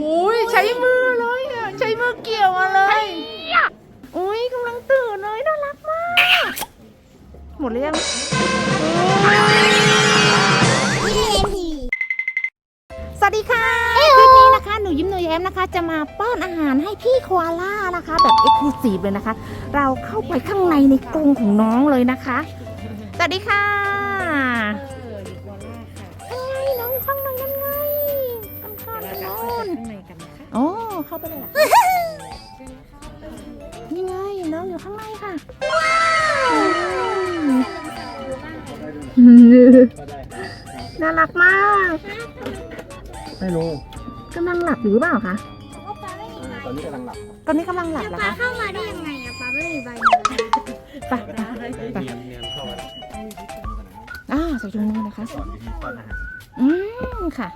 อุ้ยใช้มือเลยอะใช้มือเกี่ยวมาเลยอุ้ยกำลังตื่นเลยน่ารักมาก หมดหรือยังสวัสดีค่ะคลิปนี้นะคะ หนูยิ้มหนูแย้มนะคะ จะมาป้อนอาหารให้พี่โคอาล่านะคะ แบบเอ็กซ์คลูซีฟเลยนะคะ เราเข้าไปข้างในในกรงของน้องเลยนะคะ สวัสดีค่ะ เข้าไปเลยเหรอนี่ไงน้องอยู่ข้างในค่ะอืมน่ารักมาก ไม่รู้กำลังหลับอยู่หรือเปล่าคะ ตอนนี้กำลังหลับตอนนี้กำลังหลับเหรอปลาคะเข้ามาได้ยังไงอะปลาไม่มีใบไปไปเนียนเนียนเข้ามาอ่าใส่ถุงมือนะคะสอนวิธีป้อนอาหารอืมค่ะ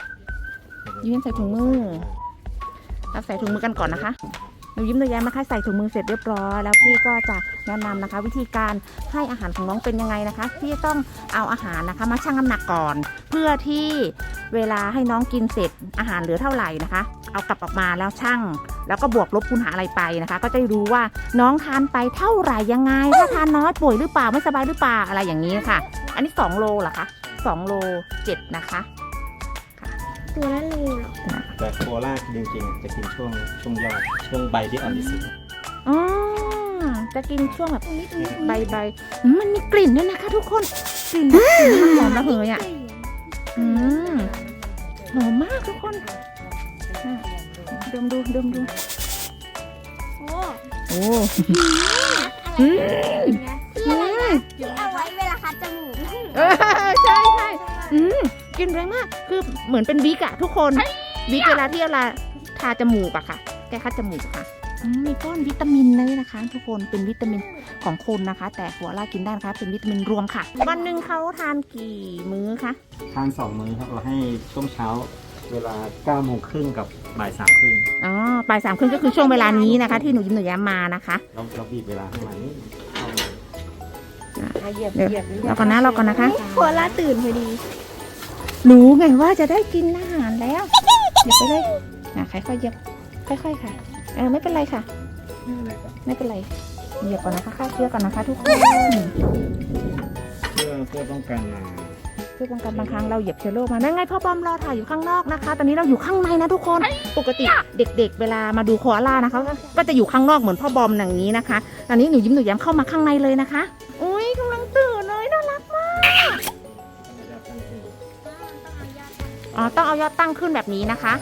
ยืนใส่ถุงมือ เราใส่ถุงมือกันก่อนนะคะหนูยิ้มหนูแย้มนะคะใส่ถุงมือเสร็จเรียบร้อยแล้วพี่ก็จะแนะนำนะคะ วิธีการให้อาหารของน้องเป็นยังไงนะคะ พี่ต้องเอาอาหารนะคะ มาชั่งน้ำหนักก่อน เพื่อที่เวลาให้น้องกินเสร็จอาหารเหลือเท่าไหร่นะคะ เอากลับออกมาแล้วชั่ง แล้วก็บวกลบคูณหาอะไรไปนะคะ ก็จะรู้ว่าน้องทานไปเท่าไหร่ยังไง ถ้าทานน้อยป่วยหรือเปล่าไม่สบายหรือเปล่าอะไรอย่างนี้ค่ะ อันนี้2โลเหรอคะ2โล7นะคะ ตัวละรูเหรอแต่โคล่าจริงๆจะกินช่วงช่วงยอดช่วงใบที่อ่อนที่สุดอ๋อจะกินช่วงแบบใบใบๆอืมมันมีกลิ่นด้วยนะคะทุกคน กลิ่นแบบกลิ่นมันหอมระเหยอะ อืม หอมมากทุกคนอะดมดูดมดูโอ้โอ้อะไรเนี่ยที่อะไรนะที่เอาไว้เวลาคัดจมูก เออใช่ใช่อืม กลินแรงมาก คือเหมือนเป็นวิกอะทุกคนวิกเวลาที่เราทาจมูกอะค่ะ แก้คัดจมูกค่ะอืมมีก้อนวิตามินเลยนะคะ ทุกคนเป็นวิตามินของคนนะคะ แต่หัวล่ากินได้นะคะ เป็นวิตามินรวมค่ะ วันหนึ่งเขาทานกี่มื้อคะทานสองมื้อครับเราให้ช่วงเช้าเวลา9โมงครึ่งกับบ่ายสามครึ่งอ๋อบ่ายสามครึ่งก็คือช่วงเวลานี้นะคะ ที่หนูยิ้มหนูแย้มมานะคะเราเราบีบเวลาให้มันนี่เข้ามาเหยียบเดี๋ยวเหยียบหรือเราก่อนนะเราก่อนนะคะโคล่าตื่นพอดี รู้ไงว่าจะได้กินอาหารแล้วเหยียบไปเลยอะค่อยๆเยียบค่อยๆค่ะเออไม่เป็นไรค่ะ ไม่เป็นไรเหยียบก่อนนะคะฆ่าเชื้อก่อนนะคะทุกคนเพื่อเพื่อป้องกันอ่าเพื่อป้องกันบางครั้งเราเหยียบเชื้อโรคมานั่นไงพ่อบอมรอถ่ายอยู่ข้างนอกนะคะ ตอนนี้เราอยู่ข้างในนะทุกคน ปกติเด็ก ๆ เวลามาดูโคอาล่านะคะ ก็จะอยู่ข้างนอกเหมือนพ่อบอมอย่างนี้นะคะตอนนี้หนูยิ้มหนูย้มเข้ามาข้างในเลยนะคะอุ้ อ๋อต้องเอายอดตั้งขึ้นแบบนี้นะคะ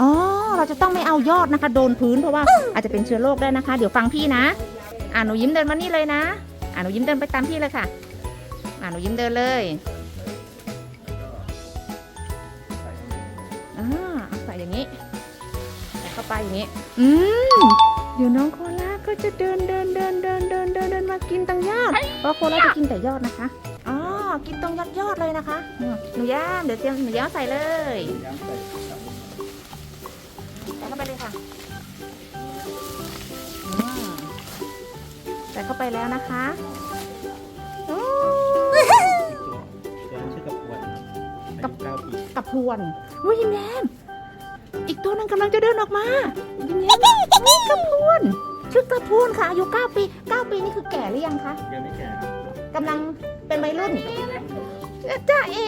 อ๋อ เราจะต้องไม่เอายอดนะคะ โดนพื้นเพราะว่าอาจจะเป็นเชื้อโรคได้นะคะ เดี๋ยวฟังพี่นะ อ่าหนูยิ้มเดินมานี่เลยนะ อ่าหนูยิ้มเดินไปตามพี่เลยค่ะ อ่าหนูยิ้มเดินเลยอ่าใส่อย่างนี้ใส่เข้าไปอย่างนี้ อืม เดี๋ยวน้องโคลาก็จะเดินเดินเดินเดินเดินเดินเดินมากินตังยอดเพราะโคลาจะกินแต่ยอดนะคะ อ๋อกินตรงยอดยอดเลยนะคะอืมหนูย่ามเดี๋ยวเตรียมหนูย่ามใส่เลยใส่เข้าไปเลยค่ะอืมใส่เข้าไปแล้วนะคะโอ้ตัวนั้นชื่อกระปวนครับอายุเก้าปีกระพวนอุ้ยยิ้มแย้มอีกตัวหนึงกำลังจะเดินออกมายิ้มแย้มนี่กระพวนชื่อกระพวนค่ะอายุ9ปี9ปีนี่คือแก่หรือยังคะยังไม่แก่ครับ กำลังเป็นวัยรุ่นจ้าเอ๋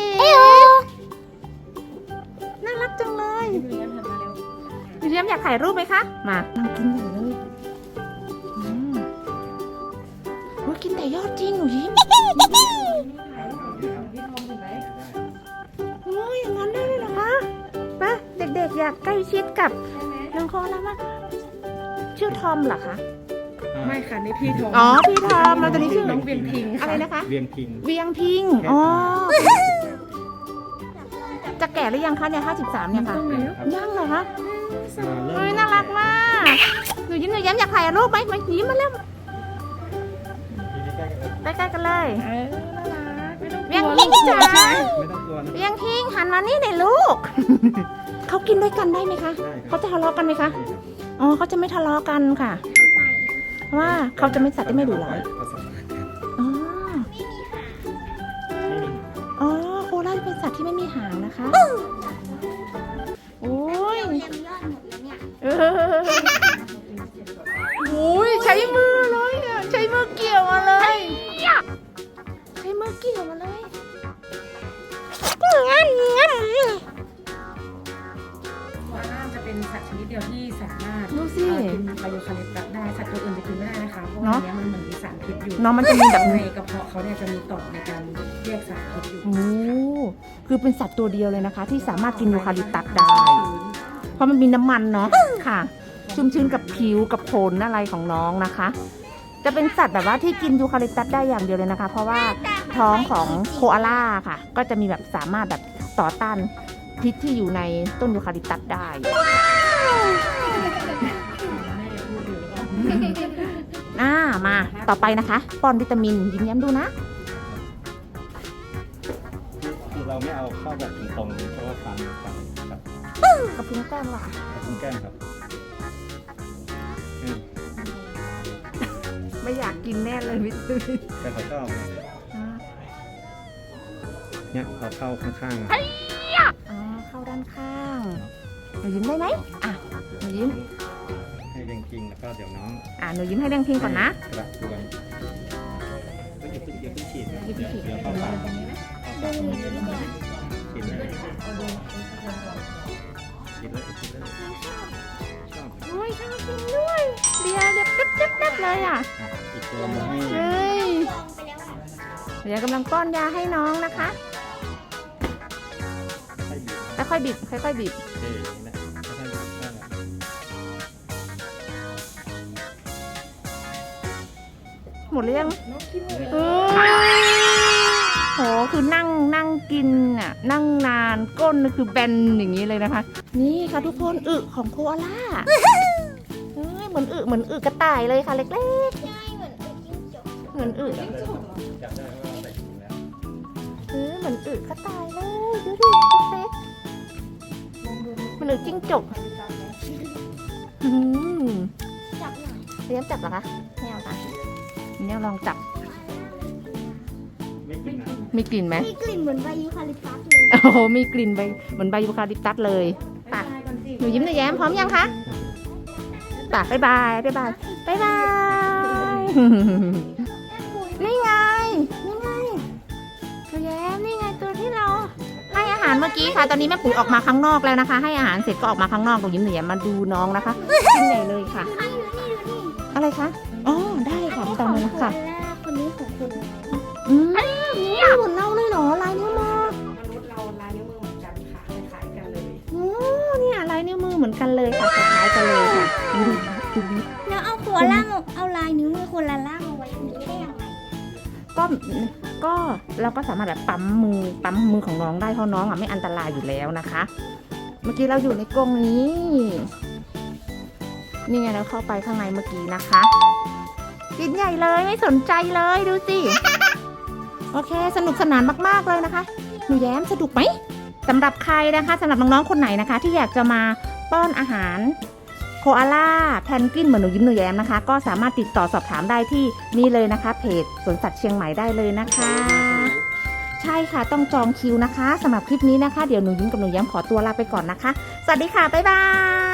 น่ารักจังเลยเรียนหันมาเร็วยิ้มแย้มอยากถ่ายรูปไหมคะ มานั่งกินอยู่เลยอืมโอ้ยกินแต่ยอดจริงหนูยิ้มพี่ทอมเห็นไหมโอ้ยอย่างนั้นได้เลยเหรอคะไปะเด็กๆอยากใกล้ชิดกับน้องโคแล้วมากชื่อทอมเหรอคะ ไม่ค่ะนี่พี่ทอมอ๋อพี่ทอมเราตอนนี้ชื่อน้องเวียงพิงอะไรนะคะ เวียงพิง เวียงพิงอ๋อจะแก่หรือยังคะเนี่ย53เนี่ยค่ะต้องแล้วยังเหรอคะอ่าเริ่มเฮ้ยน่ารักมากหนูยิ้มหนูแย้มอยากถ่ายรูปไหมมายิ้มมาแล้วใกล้ๆกันแล้วใกล้ๆกันเลยเออน่ารักไม่ต้องกเวียงลัวพิงจ๋าไม่ต้องกลัวนะเวียงพิงหันมานี่หน่อยลูกเขากินด้วยกันได้ไหมคะได้ครัเขาบจะทะเลาะกันไหมคะอ๋อเขาจะไม่ทะเลาะกันค่ะ เพราะว่าเขาจะไม่สัตว์ที่ไม่ดุร้ายผสมกันอ๋อไม่มีอ๋อโคล่าเป็นสัตว์ที่ไม่มีหางนะคะ อายูคาลิปตัสได้สัตว์ตัวอื่นจะกินไม่ได้นะคะเพราะว่าเนี้ยมันเหมือนมีสารพิษอยู่เนาะมันจะมีแบบในกระเพาะเขาเนี่ยจะมีต่อในการแยกสารพิษอยู่โอ้คือเป็นสัตว์ตัวเดียวเลยนะคะ ที่สามารถกินยูคาลิปตัสได้ เพราะมันมีน้ำมันเนาะค่ะ ชุ่มชื้นกับผิวกับโคนอะไรของน้องนะคะ จะเป็นสัตว์แบบว่าที่กินยูคาลิปตัสได้อย่างเดียวเลยนะคะ เพราะว่าท้องของโคอาล่าค่ะ ก็จะมีแบบสามารถแบบต่อต้านพิษที่อยู่ในต้นยูคาลิปตัสได้ ต่อไปนะคะป้อนวิตามินยิ้มแย้มดูนะคือเราไม่เอาเข้าแบบตรงๆเพราะว่าฟันฟันกับกับพุ้งแก้มว่ะกับคุณแก้มครับอืมไม่อยากกินแน่เลยวิตามินแต่เขาชอบเนี่ยเอาเข้าข้างๆอะอ๋อเข้าด้านข้างหนูยิ้มได้ไหมอะหนูยิ้มให้จริงๆแล้วก็เดี๋ยวน้อง อะหนูยิ้มให้แดงพิงก่อนนะกระดวนก็ อย่าเพิ่งอย่าเพิ่งฉีดนะอย่าเพิ่งฉีดเดี๋ยวเข้าปากเข้าปากฉีดเลยฉีดเลยฉีดเลยชอบโอ้ยชอบกินด้วยเดียวเดียวปิ๊บปิ๊บปิ๊บเลยอะอะอีกตัวมาให้เฮ้ยเดี๋ยวกำลังป้อนยาให้น้องนะคะให้บีบค่อยๆบีบค่อยๆบีบเอ๊ะนะให้บีบได้แล้วหมดหรือยังเออโห คือนั่งนั่งกินอะนั่งนานก้นคือแบนอย่างนี้เลยนะคะ นี่ค่ะทุกคนอึของโคอาล่าเอ้ยเหมือนอึเหมือนอึกระต่ายเลยค่ะเล็กใช่เหมือนเป็นจิ้งจกๆ เหมือนอึจับได้เพราะว่าเราใส่ถุงแล้วเออเหมือนอึกระต่ายเลยดูดิเล็กๆมันอึจิ้งจกอืมจับหน่อยเลี้ยงจับเหรอคะไม่เอาค่ะเนี่ยลองจับไม่กินนะ มีกลิ่นไหมมีกลิ่นเหมือนใบยูคาลิปตัสเลยโอ้โหมีกลิ่นใบเหมือนใบยูคาลิปตัสเลยปะหนูยิ้มหนูแย้มพร้อมยังคะปะบ๊ายบายบ๊ายบายบ๊ายบายนี่ไงนี่ไงหนูแย้มนี่ไงตัวที่เราให้อาหารเมื่อกี้ค่ะ ตอนนี้แม่ปุ๋ยออกมาข้างนอกแล้วนะคะ ให้อาหารเสร็จก็ออกมาข้างนอกหนูยิ้มหนูแย้มมาดูน้องนะคะกินใหญ่เลยค่ะนี่ดูนี่ดูนี่อะไรคะอ๋อได้ค่ะตามนั้นค่ะคนนี้ของคน อืมนี่เหมือนเราเลยเหรอลายนิ้วมือมนุษย์เราลายนิ้วมือเหมือนกันค่ะคล้ายๆกันเลย โอ้เนี่ยลายนิ้วมือเหมือนกันเลยค่ะคล้ายๆกันเลยค่ะดูดิดูดิแล้วเอาขวล่าง เอาลายนิ้วมือคนละล่างมาไว้ตรงนี้ได้ยังไงก็ก็เราก็สามารถแบบปั๊มมือปั๊มมือของน้องได้เพราะน้องอะไม่อันตรายอยู่แล้วนะคะ เมื่อกี้เราอยู่ในกรงนี้ นี่ไงเราเข้าไปข้างในเมื่อกี้นะคะกินใหญ่เลยไม่สนใจเลยดูสิ โอเค สนุกสนานมากๆเลยนะคะ หนูแย้มสนุกไหมสำหรับใครนะคะสำหรับน้องๆคนไหนนะคะ ที่อยากจะมาป้อนอาหารโคอาล่าแพนกวินเหมือนหนูยิ้มหนูแย้มนะคะ ก็สามารถติดต่อสอบถามได้ที่นี่เลยนะคะ เพจสวนสัตว์เชียงใหม่ได้เลยนะคะ ใช่ค่ะต้องจองคิวนะคะสำหรับคลิปนี้นะคะ เดี๋ยวหนูยิ้มกับหนูแย้มขอตัวลาไปก่อนนะคะ สวัสดีค่ะ บ๊ายบาย